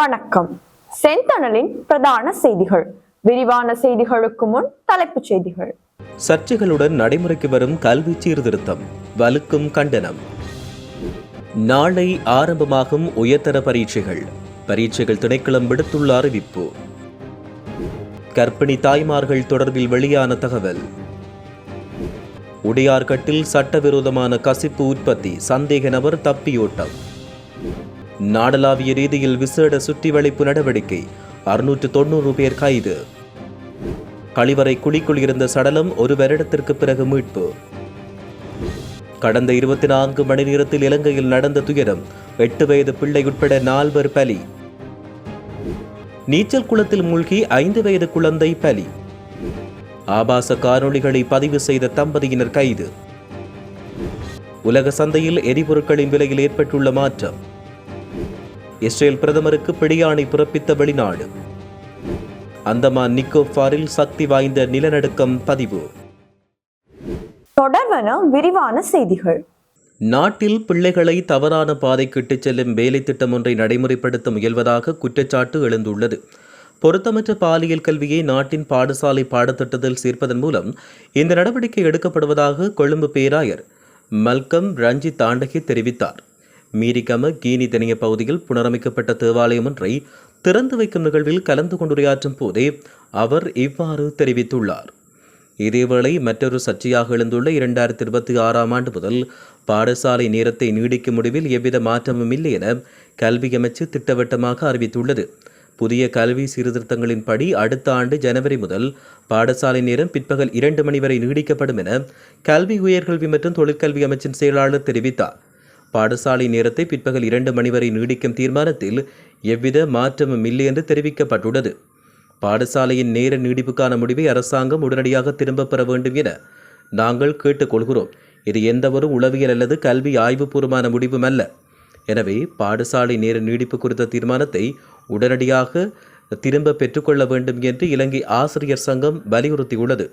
வணக்கம். செந்தணலின் பிரதான செய்திகள். விரிவான செய்திகளுக்கு முன் தலைப்புச் செய்திகள். சர்ச்சைகளுடன் நடைமுறைக்கு வரும் கல்வி சீர்திருத்தம். வலுக்கும் கண்டனம். நாளை ஆரம்பமாகும் உயர்தர பரீட்சைகள். பரீட்சைகள் திணைக்களம் விடுத்துள்ள அறிவிப்பு. கர்ப்பிணி தாய்மார்கள் தொடர்பில் வெளியான தகவல். உடையார்கட்டில் சட்டவிரோதமான கசிப்பு உற்பத்தி. சந்தேக நபர் தப்பியோட்டம். நாடளாவிய ரீதியில் விசேட சுற்றிவளைப்பு நடவடிக்கை. அறுநூற்று தொண்ணூறு பேர் கைது. கழிவறை குழிக்குள் இருந்த சடலம் ஒரு வருடத்திற்கு பிறகு மீட்பு. கடந்த இருபத்தி நான்கு மணி நேரத்தில் இலங்கையில் நடந்த துயரம் எட்டு வயது பிள்ளை உட்பட நால்வர் பலி. நீச்சல் குளத்தில் மூழ்கி ஐந்து வயது குழந்தை பலி. ஆபாச காணொளிகளை பதிவு செய்த தம்பதியினர் கைது. உலக சந்தையில் எரிபொருட்களின் விலையில் ஏற்பட்டுள்ள மாற்றம். இஸ்ரேல் பிரதமருக்கு பிடியாணை பிறப்பித்த வெளிநாடு. அந்தமான் நிக்கோபாரில் சக்தி வாய்ந்த நிலநடுக்கம் பதிவு. தொடர்வன விரிவான செய்திகள். நாட்டில் பிள்ளைகளை தவறான பாதைக்கு இட்டுச் செல்லும் வேலை திட்டம் ஒன்றை நடைமுறைப்படுத்த முயல்வதாக குற்றச்சாட்டு எழுந்துள்ளது. பொருத்தமற்ற பாலியல் கல்வியை நாட்டின் பாடசாலை பாடத்திட்டத்தில் சேர்ப்பதன் மூலம் இந்த நடவடிக்கை எடுக்கப்படுவதாக கொழும்பு பேராயர் மல்கம் ரஞ்சித் தாண்டகி தெரிவித்தார். மீரிகம கீனி தனிய பகுதியில் புனரமைக்கப்பட்ட தேவாலயம் ஒன்றை திறந்து வைக்கும் நிகழ்வில் கலந்து கொண்டுரையாற்றும் போதே அவர் இவ்வாறு தெரிவித்துள்ளார். இதேவேளை மற்றொரு சர்ச்சையாக எழுந்துள்ள இரண்டாயிரத்தி இருபத்தி ஆறாம் ஆண்டு முதல் பாடசாலை நேரத்தை நீடிக்கும் முடிவில் எவ்வித மாற்றமும் இல்லை என கல்வி அமைச்சு திட்டவட்டமாக அறிவித்துள்ளது. புதிய கல்வி சீர்திருத்தங்களின்படி அடுத்த ஆண்டு ஜனவரி முதல் பாடசாலை நேரம் பிற்பகல் இரண்டு மணி வரை நீடிக்கப்படும் என கல்வி உயர்கல்வி மற்றும் தொழிற்கல்வி அமைச்சின் செயலாளர் தெரிவித்தார். பாடசாலை நேரத்தை பிற்பகல் இரண்டு மணி வரை நீடிக்கும் தீர்மானத்தில் எவ்வித மாற்றமும் இல்லை என்று தெரிவிக்கப்பட்டுள்ளது. பாடசாலையின் நேர நீடிப்புக்கான முடிவை அரசாங்கம் உடனடியாக திரும்பப் பெற வேண்டும் என நாங்கள் கேட்டுக்கொள்கிறோம். இது எந்தவொரு உளவியல் அல்லது கல்வி ஆய்வுபூர்வமான முடிவும் அல்ல. எனவே பாடசாலை நேர நீடிப்பு குறித்த தீர்மானத்தை உடனடியாக திரும்ப பெற்றுக்கொள்ள வேண்டும் என்று இலங்கை ஆசிரியர் சங்கம் வலியுறுத்தியுள்ளது.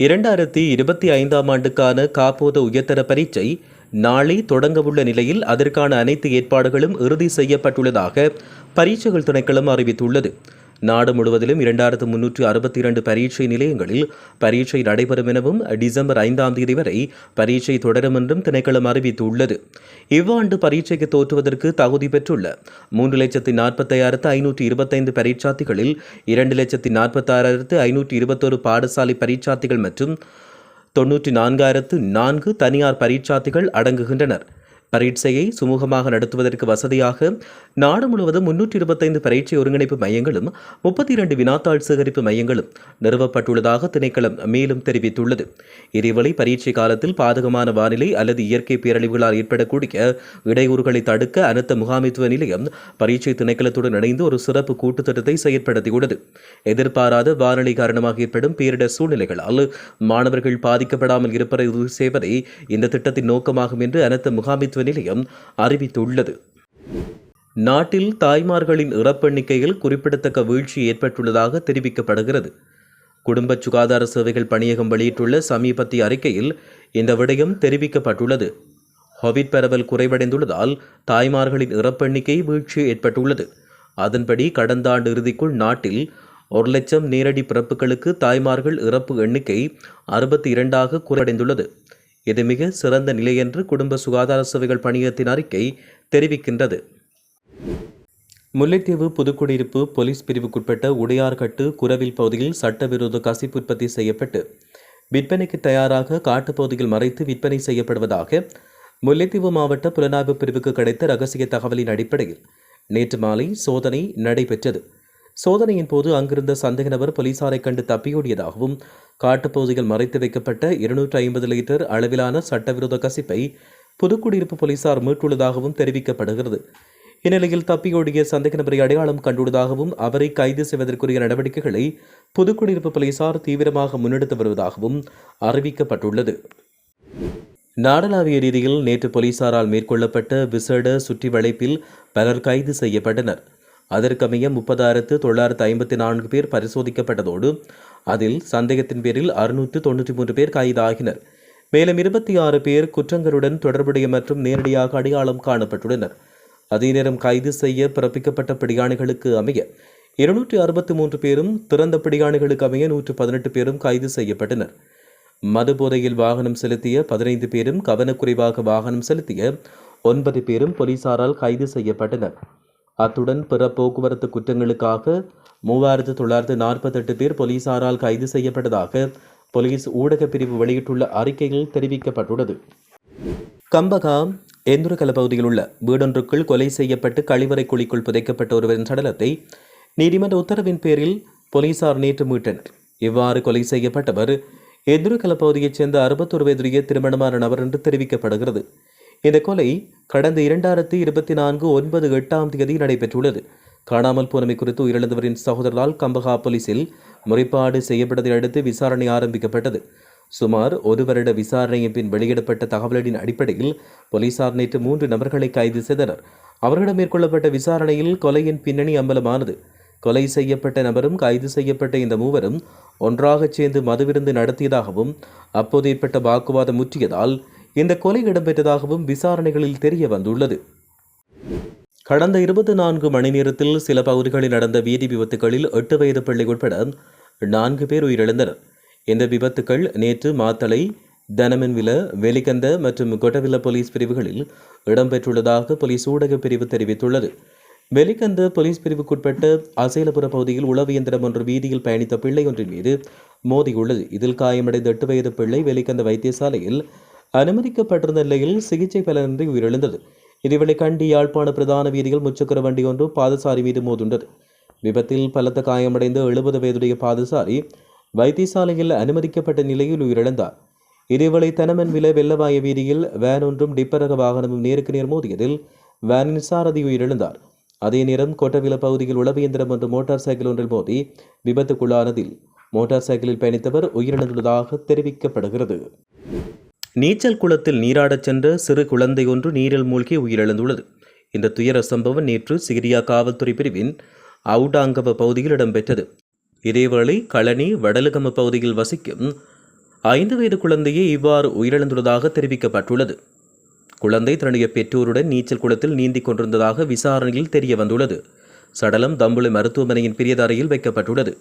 இரண்டாயிரத்தி இருபத்தி ஐந்தாம் ஆண்டுக்கான காப்போத உயர்தர பரீட்சை நாளை தொடங்கவுள்ள நிலையில் அதற்கான அனைத்து ஏற்பாடுகளும் இறுதி செய்யப்பட்டுள்ளதாக பரீட்சைகள் திணைக்களம் அறிவித்துள்ளது. நாடு முழுவதிலும் இரண்டாயிரத்து முன்னூற்று அறுபத்தி இரண்டு பரீட்சை நிலையங்களில் பரீட்சை நடைபெறும் எனவும் டிசம்பர் ஐந்தாம் தேதி வரை பரீட்சை தொடரும் என்றும் திணைக்களம் அறிவித்துள்ளது. இவ்வாண்டு பரீட்சைக்கு தோற்றுவதற்கு தகுதி பெற்றுள்ள மூன்று லட்சத்தி நாற்பத்தையாயிரத்து ஐநூற்றி இருபத்தைந்து பரீட்சார்த்திகளில் இரண்டு லட்சத்தி நாற்பத்தாறாயிரத்து ஐநூற்றி இருபத்தொரு பாடசாலை பரீட்சார்த்திகள் மற்றும் தொன்னூற்றி நான்காயிரத்து நான்கு தனியார் பரீட்சார்த்திகள் அடங்குகின்றனர். பரீட்சையை சுமூகமாக நடத்துவதற்கு வசதியாக நாடு முழுவதும் முன்னூற்றி இருபத்தைந்து பரீட்சை ஒருங்கிணைப்பு மையங்களும் முப்பத்தி இரண்டு வினாத்தாள் சேகரிப்பு மையங்களும் நிறுவப்பட்டுள்ளதாக திணைக்களம் மேலும் தெரிவித்துள்ளது. இதேவேளை பரீட்சை காலத்தில் பாதகமான வானிலை அல்லது இயற்கை பேரழிவுகளால் ஏற்படக்கூடிய இடையூறுகளை தடுக்க அனைத்த முகாமைத்துவ நிலையம் பரீட்சை திணைக்களத்துடன் இணைந்து ஒரு சிறப்பு கூட்டுத் திட்டத்தை செயற்படுத்தியுள்ளது. எதிர்பாராத வானிலை காரணமாக ஏற்படும் பேரிடர் சூழ்நிலைகளால் மாணவர்கள் பாதிக்கப்படாமல் இருப்பதை உறுதி செய்வதே இந்த திட்டத்தின் நோக்கமாகும் என்று அனைத்து முகாமைத்துவ நிலையம் அறிவித்துள்ளது. நாட்டில் தாய்மார்களின் இறப்பெண்ணிக்கையில் குறிப்பிடத்தக்க வீழ்ச்சி ஏற்பட்டுள்ளதாக தெரிவிக்கப்படுகிறது. குடும்ப சுகாதார சேவைகள் பணியகம் வெளியிட்டுள்ள சமீபத்திய அறிக்கையில் இந்த விடயம் தெரிவிக்கப்பட்டுள்ளது. கோவிட் பரவல் குறைவடைந்துள்ளதால் தாய்மார்களின் இறப்பெண்ணிக்கை வீழ்ச்சி ஏற்பட்டுள்ளது. அதன்படி கடந்த ஆண்டு இறுதிக்குள் நாட்டில் ஒரு லட்சம் நேரடி பிறப்புகளுக்கு தாய்மார்கள் இறப்பு எண்ணிக்கை அறுபத்தி இரண்டாக குறைவடைந்துள்ளது. இது மிக சிறந்த நிலை என்று குடும்ப சுகாதார சேவைகள் பணியகத்தின் அறிக்கை தெரிவிக்கின்றது. முல்லைத்தீவு புதுக்குடியிருப்பு போலீஸ் பிரிவுக்குட்பட்ட உடையார்கட்டு குரவில் பகுதியில் சட்டவிரோத கசிப்பு உற்பத்தி செய்யப்பட்டு விற்பனைக்கு தயாராக காட்டுப்பகுதியில் மறைத்து விற்பனை செய்யப்படுவதாக முல்லைத்தீவு மாவட்ட புலனாய்வு பிரிவுக்கு கிடைத்த ரகசிய தகவலின் அடிப்படையில் நேற்று மாலை சோதனை நடைபெற்றது. சோதனையின் போது அங்கிருந்த சந்தேக நபர் போலீசாரை கண்டு தப்பியோடியதாகவும் காட்டுப்பகுதியில் மறைத்து வைக்கப்பட்ட இருநூற்று ஐம்பது லிட்டர் அளவிலான சட்டவிரோத கசிப்பை புதுக்குடியிருப்பு போலீசார் மீட்டுள்ளதாகவும் தெரிவிக்கப்படுகிறது. இந்நிலையில் தப்பியோடிய சந்தேக நபரை அடையாளம் கண்டுள்ளதாகவும் அவரை கைது செய்வதற்குரிய நடவடிக்கைகளை புதுக்குடியிருப்பு போலீசார் தீவிரமாக முன்னெடுத்து வருவதாகவும் அறிவிக்கப்பட்டுள்ளது. நாடளாவிய ரீதியில் நேற்று போலீசாரால் மேற்கொள்ளப்பட்ட விசேட சுற்றி வளைப்பில் பலர் கைது செய்யப்பட்டனர். அதற்கமைய முப்பதாயிரத்து தொள்ளாயிரத்து ஐம்பத்தி நான்கு பேர் பரிசோதிக்கப்பட்டதோடு அதில் சந்தேகத்தின் பேரில் அறுநூற்று தொன்னூற்றி மூன்று பேர் கைதாகினர். மேலும் இருபத்தி ஆறு பேர் குற்றங்களுடன் தொடர்புடைய மற்றும் நேரடியாக அடையாளம் காணப்பட்டுள்ளனர். அதே நேரம் கைது செய்ய பிறப்பிக்கப்பட்ட பிடியாணிகளுக்கு அமைய இருநூற்றி அறுபத்தி மூன்று பேரும் திறந்த பிடியாணிகளுக்கு அமைய நூற்று பதினெட்டு பேரும் கைது செய்யப்பட்டனர். மது போதையில் வாகனம் செலுத்திய பதினைந்து பேரும் கவனக்குறைவாக வாகனம் செலுத்திய ஒன்பது பேரும் போலீசாரால் கைது செய்யப்பட்டனர். அத்துடன் பிற போக்குவரத்து குற்றங்களுக்காக மூவாயிரத்து தொள்ளாயிரத்து நாற்பத்தெட்டு பேர் போலீசாரால் கைது செய்யப்பட்டதாக போலீஸ் ஊடகப் பிரிவு வெளியிட்டுள்ள அறிக்கையில் தெரிவிக்கப்பட்டுள்ளது. கம்பகாம் எந்துரகல பகுதியில் உள்ள வீடொன்றுக்குள் கொலை செய்யப்பட்டு கழிவறை குழிக்குள் புதைக்கப்பட்ட ஒருவரின் சடலத்தை நீதிமன்ற உத்தரவின் பேரில் போலீசார் நேற்று மீட்டனர். இவ்வாறு கொலை செய்யப்பட்டவர் எதுருகல பகுதியைச் சேர்ந்த அறுபத்தொரு வயதுடைய திருமணமான நபர் என்று தெரிவிக்கப்படுகிறது. இந்த கொலை கடந்த இரண்டாயிரத்தி இருபத்தி நான்கு ஒன்பது எட்டாம் தேதி நடைபெற்றுள்ளது. காணாமல் போனமை குறித்து உயிரிழந்தவரின் சகோதரரால் கம்பகா போலீசில் முறைப்பாடு செய்யப்பட்டதை அடுத்து விசாரணை ஆரம்பிக்கப்பட்டது. சுமார் ஒரு வருட விசாரணையின் பின் வெளியிடப்பட்ட தகவலின் அடிப்படையில் போலீசார் நேற்று மூன்று நபர்களை கைது செய்தனர். அவர்களிடம் மேற்கொள்ளப்பட்ட விசாரணையில் கொலையின் பின்னணி அம்பலமானது. கொலை செய்யப்பட்ட நபரும் கைது செய்யப்பட்ட இந்த மூவரும் ஒன்றாகச் சேர்ந்து மதுவிருந்து நடத்தியதாகவும் அப்போது ஏற்பட்ட வாக்குவாதம் முற்றியதால் இந்த கொலை இடம்பெற்றதாகவும் விசாரணைகளில் தெரிய வந்துள்ளது. கடந்த இருபத்தி நான்கு மணி நேரத்தில் சில பகுதிகளில் நடந்த வீதி விபத்துகளில் எட்டு வயது பிள்ளை உட்பட நான்கு பேர் உயிரிழந்தனர். இந்த விபத்துக்கள் நேற்று மாத்தளை தனமன்வில வெலிகந்த மற்றும் கொட்டவில போலீஸ் பிரிவுகளில் இடம்பெற்றுள்ளதாக போலீஸ் ஊடகப் பிரிவு தெரிவித்துள்ளது. வெலிகந்த போலீஸ் பிரிவுக்குட்பட்ட அசேலபுர பகுதியில் உளவு இயந்திரம் ஒன்று வீதியில் பயணித்த பிள்ளை ஒன்றின் மீது மோதியுள்ளது இதில் காயமடைந்த எட்டு வயது பிள்ளை வெலிகந்த வைத்தியசாலையில் அனுமதிக்கப்பட்டிருந்த நிலையில் சிகிச்சை பலனின்றி உயிரிழந்தது. இதேவேளை கண்டி யாழ்ப்பாண பிரதான வீதியில் முச்சக்கர வண்டி ஒன்று பாதசாரி மீது மோதுண்டது. விபத்தில் பலத்த காயமடைந்த எழுபது வயதுடைய பாதசாரி வைத்தியசாலையில் அனுமதிக்கப்பட்ட நிலையில் உயிரிழந்தார். இதேவேளை தனமன் விலை வெள்ளவாய வீதியில் வேன் ஒன்றும் டிப்பரக வாகனமும் நேருக்கு நேர் மோதியதில் வேனின் சாரதி உயிரிழந்தார். அதே நேரம் கொட்டவில பகுதியில் உளவு இயந்திரம் ஒன்று மோட்டார் சைக்கிள் ஒன்றில் மோதி விபத்துக்குள்ளானதில் மோட்டார் சைக்கிளில் பயணித்தவர் உயிரிழந்துள்ளதாக தெரிவிக்கப்படுகிறது. நீச்சல் குளத்தில் நீராடச் சென்ற சிறு குழந்தை ஒன்று நீரில் மூழ்கி உயிரிழந்துள்ளது. இந்த துயர சம்பவம் நேற்று சிகிரியா காவல்துறை பிரிவின் அவுடாங்கவ பகுதியில் இடம்பெற்றது. இதேவேளை களனி வடலுகம பகுதியில் வசிக்கும் ஐந்து வயது குழந்தையே இவ்வாறு உயிரிழந்துள்ளதாக தெரிவிக்கப்பட்டுள்ளது. குழந்தை தன்னுடைய பெற்றோருடன் நீச்சல் குளத்தில் நீந்திக் கொண்டிருந்ததாக விசாரணையில் தெரிய வந்துள்ளது சடலம் தம்புளை மருத்துவமனையின் பிரியதாரையில் வைக்கப்பட்டுள்ளது.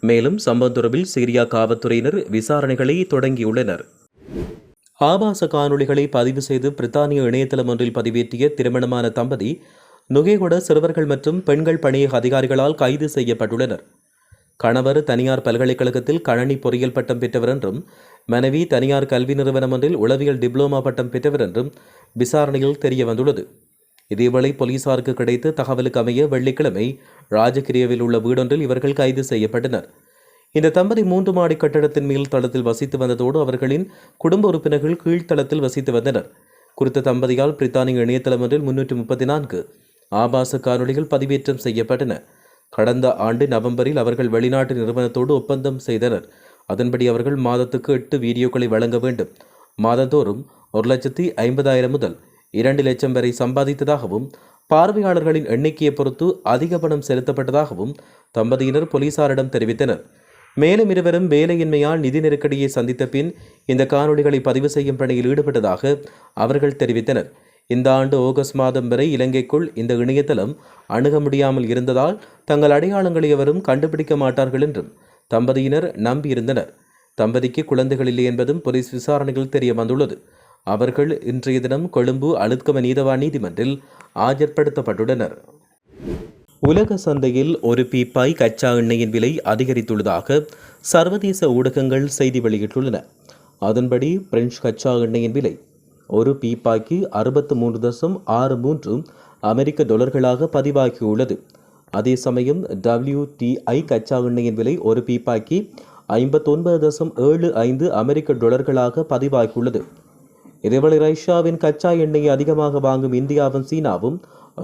மேலும் சம்பவம் தொடர்பில் சிரியா காவல்துறையினர் விசாரணைகளை தொடங்கியுள்ளனர். ஆபாச காணொளிகளை பதிவு செய்து பிரித்தானிய இணையதளம் ஒன்றில் பதிவேற்றிய திருமணமான தம்பதி நுகேகொட சிறுவர்கள் மற்றும் பெண்கள் பணியக அதிகாரிகளால் கைது செய்யப்பட்டுள்ளனர். கணவர் தனியார் பல்கலைக்கழகத்தில் கணனி பொறியியல் பட்டம் பெற்றவர் என்றும் மனைவி தனியார் கல்வி நிறுவனம் ஒன்றில் உளவியல் டிப்ளோமா பட்டம் பெற்றவர் என்றும் விசாரணையில் தெரிய வந்துள்ளது இதேவேளை போலீசாருக்கு கிடைத்த தகவலுக்கு அமைய வெள்ளிக்கிழமை ராஜகிரியவில் உள்ள வீடொன்றில் இவர்கள் கைது செய்யப்பட்டனர். இந்த தம்பதி மூன்று மாடி கட்டடத்தின் மேல் தளத்தில் வசித்து வந்ததோடு அவர்களின் குடும்ப உறுப்பினர்கள் கீழ்த்தளத்தில் வசித்து வந்தனர். குறித்த தம்பதியால் பிரித்தானிய இணையதளம் ஒன்றில் முன்னூற்றி முப்பத்தி நான்கு ஆபாச காணொலிகள் பதிவேற்றம் செய்யப்பட்டன. கடந்த ஆண்டு நவம்பரில் அவர்கள் வெளிநாட்டு நிறுவனத்தோடு ஒப்பந்தம் செய்தனர். அதன்படி அவர்கள் மாதத்துக்கு எட்டு வீடியோக்களை வழங்க வேண்டும். மாதந்தோறும் ஒரு லட்சத்தி ஐம்பதாயிரம் முதல் இரண்டு லட்சம் வரை சம்பாதித்ததாகவும் பார்வையாளர்களின் எண்ணிக்கையை பொறுத்து அதிக பணம் செலுத்தப்பட்டதாகவும் தம்பதியினர் போலீசாரிடம் தெரிவித்தனர். மேலும் இருவரும் வேலையின்மையால் நிதி நெருக்கடியை சந்தித்த பின் இந்த காணொலிகளை பதிவு செய்யும் பணியில் ஈடுபட்டதாக அவர்கள் தெரிவித்தனர். இந்த ஆண்டு ஆகஸ்ட் மாதம் வரை இலங்கைக்குள் இந்த இணையதளம் அணுக முடியாமல் இருந்ததால் தங்கள் அடையாளங்களை எவரும் கண்டுபிடிக்க மாட்டார்கள் என்றும் தம்பதியினர் நம்பியிருந்தனர். தம்பதிக்கு குழந்தைகள் இல்லை என்பதும் போலீஸ் விசாரணைகள் தெரிய வந்துள்ளது. அவர்கள் இன்றைய தினம் கொழும்பு அழுத்கம நீதவா நீதிமன்றில் ஆஜர்படுத்தப்பட்டுள்ளனர். உலக சந்தையில் ஒரு பீப்பாய் கச்சா எண்ணெயின் விலை அதிகரித்துள்ளதாக சர்வதேச ஊடகங்கள் செய்தி வெளியிட்டுள்ளன. அதன்படி பிரெஞ்சு கச்சா எண்ணெயின் விலை ஒரு பீப்பாய்க்கு அறுபத்து மூன்று தசம் ஆறு மூன்று அமெரிக்க டாலர்களாக பதிவாகியுள்ளது. அதே சமயம் டபிள்யூடிஐ கச்சா எண்ணெயின் விலை ஒரு பீப்பாய்க்கு ஐம்பத்தொன்பது தசம் ஏழு ஐந்து அமெரிக்க டாலர்களாக பதிவாகியுள்ளது. இதேவேளை ரஷ்யாவின் கச்சா எண்ணெயை அதிகமாக வாங்கும் இந்தியாவும் சீனாவும்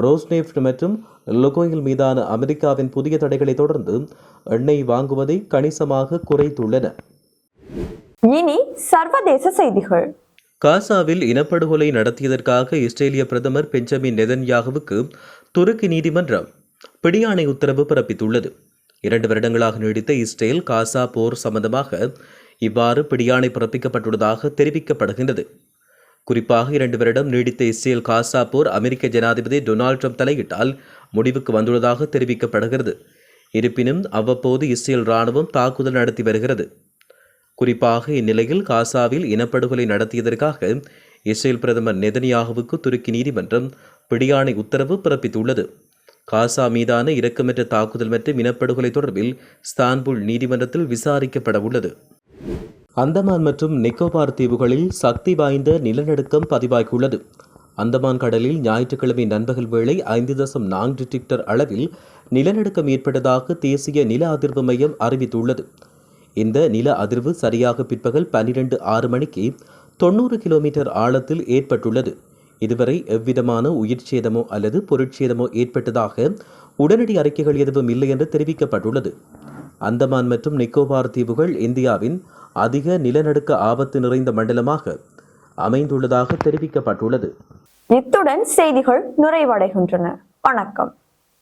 ரோஸ்நெஃப்ட் மற்றும் லொகோயில் மீதான அமெரிக்காவின் புதிய தடைகளை தொடர்ந்து எண்ணெய் வாங்குவதை கணிசமாக குறைத்துள்ளன. இனி சர்வதேச செய்திகள். காசாவில் இனப்படுகொலை நடத்தியதற்காக இஸ்ரேலிய பிரதமர் பெஞ்சமின் நெதன்யாகுவுக்கு துருக்கி நீதிமன்றம் பிடியாணை உத்தரவு பிறப்பித்துள்ளது. இரண்டு வருடங்களாக நீடித்த இஸ்ரேல் காசா போர் சம்பந்தமாக இவ்வாறு பிடியாணை பிறப்பிக்கப்பட்டுள்ளதாக தெரிவிக்கப்படுகின்றது. குறிப்பாக இரண்டு வருடம் நீடித்த இஸ்ரேல் காசா போர் அமெரிக்க ஜனாதிபதி டொனால்ட் ட்ரம்ப் தலையிட்டால் முடிவுக்கு வந்துள்ளதாக தெரிவிக்கப்படுகிறது. இருப்பினும் அவ்வப்போது இஸ்ரேல் ராணுவம் தாக்குதல் நடத்தி வருகிறது. குறிப்பாக இந்நிலையில் காசாவில் இனப்படுகொலை நடத்தியதற்காக இஸ்ரேல் பிரதமர் நெதனியாகுவுக்கு துருக்கி நீதிமன்றம் பிடியாணை உத்தரவு பிறப்பித்துள்ளது. காசா மீதான இரக்கமற்ற தாக்குதல் மற்றும் இனப்படுகொலை தொடர்பில் ஸ்தான்புல் நீதிமன்றத்தில் விசாரிக்கப்பட உள்ளது அந்தமான் மற்றும் நிக்கோபார் தீவுகளில் சக்தி வாய்ந்த நிலநடுக்கம் பதிவாகியுள்ளது. அந்தமான் கடலில் ஞாயிற்றுக்கிழமை நண்பகல் வேளை ஐந்து தசம் நான்கு டிக்டர் அளவில் நிலநடுக்கம் ஏற்பட்டதாக தேசிய நில அதிர்வு மையம் அறிவித்துள்ளது. இந்த நில அதிர்வு சரியாக பிற்பகல் பன்னிரண்டு ஆறு மணிக்கு தொண்ணூறு கிலோமீட்டர் ஆழத்தில் ஏற்பட்டுள்ளது. இதுவரை எவ்விதமான உயிர் சேதமோ அல்லது பொருட்சேதமோ ஏற்பட்டதாக உடனடி அறிக்கைகள் எதுவும் இல்லை என்று தெரிவிக்கப்பட்டுள்ளது. அந்தமான் மற்றும் நிக்கோபார் தீவுகள் இந்தியாவின் அதிக நிலநடுக்க ஆபத்து நிறைந்த மண்டலமாக அமைந்துள்ளதாக தெரிவிக்கப்பட்டுள்ளது. இத்துடன் செய்திகள் நிறைவடைகின்றன. வணக்கம்.